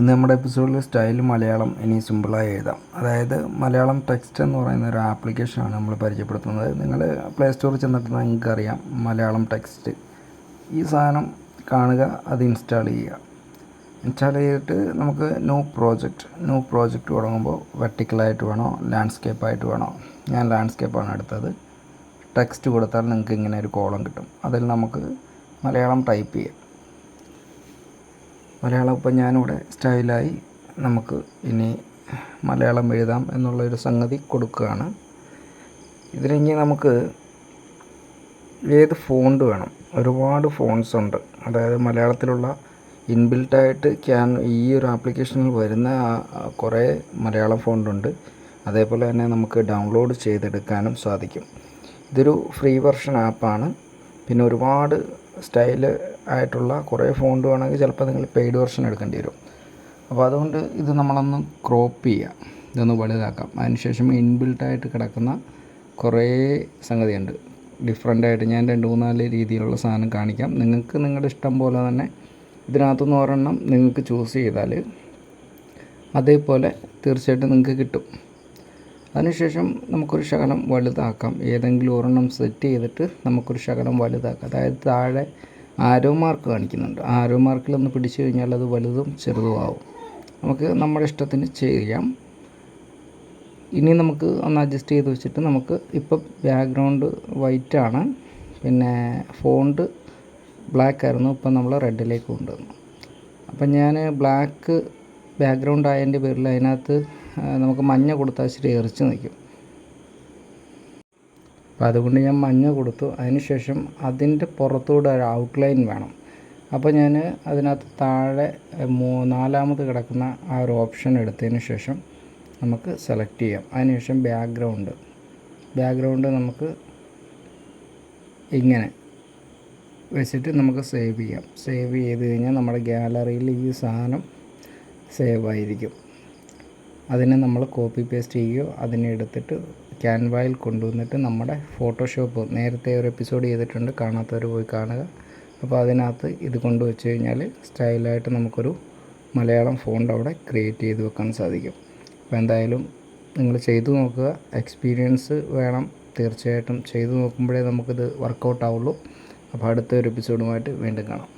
ഇന്ന് നമ്മുടെ എപ്പിസോഡിൽ സ്റ്റൈൽ മലയാളം ഇനി സിമ്പിളായി എഴുതാം. അതായത് മലയാളം ടെക്സ്റ്റ് എന്ന് പറയുന്ന ഒരു ആപ്ലിക്കേഷനാണ് നമ്മൾ പരിചയപ്പെടുത്തുന്നത്. നിങ്ങൾ പ്ലേ സ്റ്റോറിൽ ചെന്നിട്ട് നിങ്ങൾക്ക് അറിയാം മലയാളം ടെക്സ്റ്റ് ഈ സാധനം കാണുക അത് ഇൻസ്റ്റാൾ ചെയ്യുക. ഇൻസ്റ്റാൾ ചെയ്തിട്ട് നമുക്ക് ന്യൂ പ്രോജക്റ്റ് ന്യൂ പ്രോജക്റ്റ് തുടങ്ങുമ്പോൾ വെർട്ടിക്കലായിട്ട് വേണോ ലാൻഡ്സ്കേപ്പായിട്ട് വേണോ. ഞാൻ ലാൻഡ്സ്കേപ്പാണ് എടുത്തത്. ടെക്സ്റ്റ് കൊടുത്താൽ നിങ്ങൾക്ക് ഇങ്ങനെ ഒരു കോളം കിട്ടും. അതിൽ നമുക്ക് മലയാളം ടൈപ്പ് ചെയ്യാം. മലയാളം ഇപ്പം ഞാനിവിടെ സ്റ്റൈലായി നമുക്ക് ഇനി മലയാളം എഴുതാം എന്നുള്ളൊരു സംഗതി കൊടുക്കുകയാണ്. ഇതിലിനി നമുക്ക് ഏത് ഫോണ്ട് വേണം? ഒരുപാട് ഫോൺസ് ഉണ്ട്. അതായത് മലയാളത്തിലുള്ള ഇൻബിൽട്ടായിട്ട് ക്യാൻ ഈ ഒരു ആപ്ലിക്കേഷനിൽ വരുന്ന കുറേ മലയാളം ഫോണ്ടുണ്ട് അതേപോലെ തന്നെ നമുക്ക് ഡൗൺലോഡ് ചെയ്തെടുക്കാനും സാധിക്കും. ഇതൊരു ഫ്രീ വെർഷൻ ആപ്പാണ് പിന്നെ ഒരുപാട് സ്റ്റൈൽ ആയിട്ടുള്ള കുറേ ഫോണ്ട് വേണമെങ്കിൽ ചിലപ്പോൾ നിങ്ങൾ പെയ്ഡ് വെർഷൻ എടുക്കേണ്ടി വരും. അപ്പോൾ അതുകൊണ്ട് ഇത് നമ്മളൊന്ന് ക്രോപ്പ് ചെയ്യാം. ഇതൊന്ന് വലുതാക്കാം. അതിനുശേഷം ഇൻബിൽട്ടായിട്ട് കിടക്കുന്ന കുറേ സംഗതിയുണ്ട്. ഡിഫറെന്റ് ആയിട്ട് ഞാൻ രണ്ട് മൂന്നാൽ രീതിയിലുള്ള സാധനം കാണിക്കാം. നിങ്ങൾക്ക് നിങ്ങളുടെ ഇഷ്ടം പോലെ തന്നെ ഇതിനകത്തുനിന്ന് ഒരെണ്ണം നിങ്ങൾക്ക് ചൂസ് ചെയ്താൽ അതേപോലെ തീർച്ചയായിട്ടും നിങ്ങൾക്ക് കിട്ടും. അതിനുശേഷം നമുക്കൊരു ശകലം വലുതാക്കാം. ഏതെങ്കിലും ഒരെണ്ണം സെറ്റ് ചെയ്തിട്ട് നമുക്കൊരു ശകലം വലുതാക്കാം. അതായത് താഴെ ആരോ മാർക്ക് കാണിക്കുന്നുണ്ട്. ആരോ മാർക്കിലൊന്ന് പിടിച്ചു കഴിഞ്ഞാൽ അത് വലുതും ചെറുതും ആവും. നമുക്ക് നമ്മുടെ ഇഷ്ടത്തിന് ചെയ്യാം. ഇനി നമുക്ക് ഒന്ന് അഡ്ജസ്റ്റ് ചെയ്ത് വെച്ചിട്ട് നമുക്ക് ഇപ്പം ബാക്ക്ഗ്രൗണ്ട് വൈറ്റ് ആണ്. പിന്നെ ഫോണ്ട് ബ്ലാക്ക് ആയിരുന്നു. ഇപ്പം നമ്മൾ റെഡിലേക്ക് കൊണ്ടുവന്നു അപ്പം ഞാൻ ബ്ലാക്ക് ബാക്ക്ഗ്രൗണ്ട് ആയതിന്റെ പേരിൽ അതിനകത്ത് നമുക്ക് മഞ്ഞ കൊടുത്താൽ ശരി എറിച്ച് നിൽക്കും. അപ്പോൾ അതുകൊണ്ട് ഞാൻ മഞ്ഞ കൊടുത്തു. അതിനുശേഷം അതിന്റെ പുറത്തൂടെ ഒരു ഔട്ട്ലൈൻ വേണം. അപ്പോൾ ഞാൻ അതിനകത്ത് താഴെ മൂ നാലാമത് കിടക്കുന്ന ആ ഒരു ഓപ്ഷൻ എടുത്തതിന് ശേഷം നമുക്ക് സെലക്ട് ചെയ്യാം. അതിനുശേഷം ബാക്ക്ഗ്രൗണ്ട് ബാക്ക്ഗ്രൗണ്ട് നമുക്ക് ഇങ്ങനെ വെച്ചിട്ട് നമുക്ക് സേവ് ചെയ്യാം. സേവ് ചെയ്ത് കഴിഞ്ഞാൽ നമ്മുടെ ഗ്യാലറിയിൽ ഈ സാധനം സേവ് ആയിരിക്കും. അതിനെ നമ്മൾ കോപ്പി പേസ്റ്റ് ചെയ്യുകയോ അതിനെ എടുത്തിട്ട് ക്യാൻവായിൽ കൊണ്ടുവന്നിട്ട് നമ്മുടെ ഫോട്ടോഷോപ്പ് നേരത്തെ ഒരു എപ്പിസോഡ് ചെയ്തിട്ടുണ്ട്. കാണാത്തവർ പോയി കാണുക. അപ്പോൾ അതിനകത്ത് ഇത് കൊണ്ട് വെച്ച് കഴിഞ്ഞാൽ സ്റ്റൈലായിട്ട് നമുക്കൊരു മലയാളം ഫോണ്ട് അവിടെ ക്രിയേറ്റ് ചെയ്ത് വെക്കാൻ സാധിക്കും. അപ്പോൾ എന്തായാലും നിങ്ങൾ ചെയ്തു നോക്കുക. എക്സ്പീരിയൻസ് വേണം. തീർച്ചയായിട്ടും ചെയ്തു നോക്കുമ്പോഴേ നമുക്കിത് വർക്കൗട്ട് ആവുള്ളൂ അപ്പോൾ അടുത്ത ഒരു എപ്പിസോഡുമായിട്ട് വീണ്ടും കാണാം.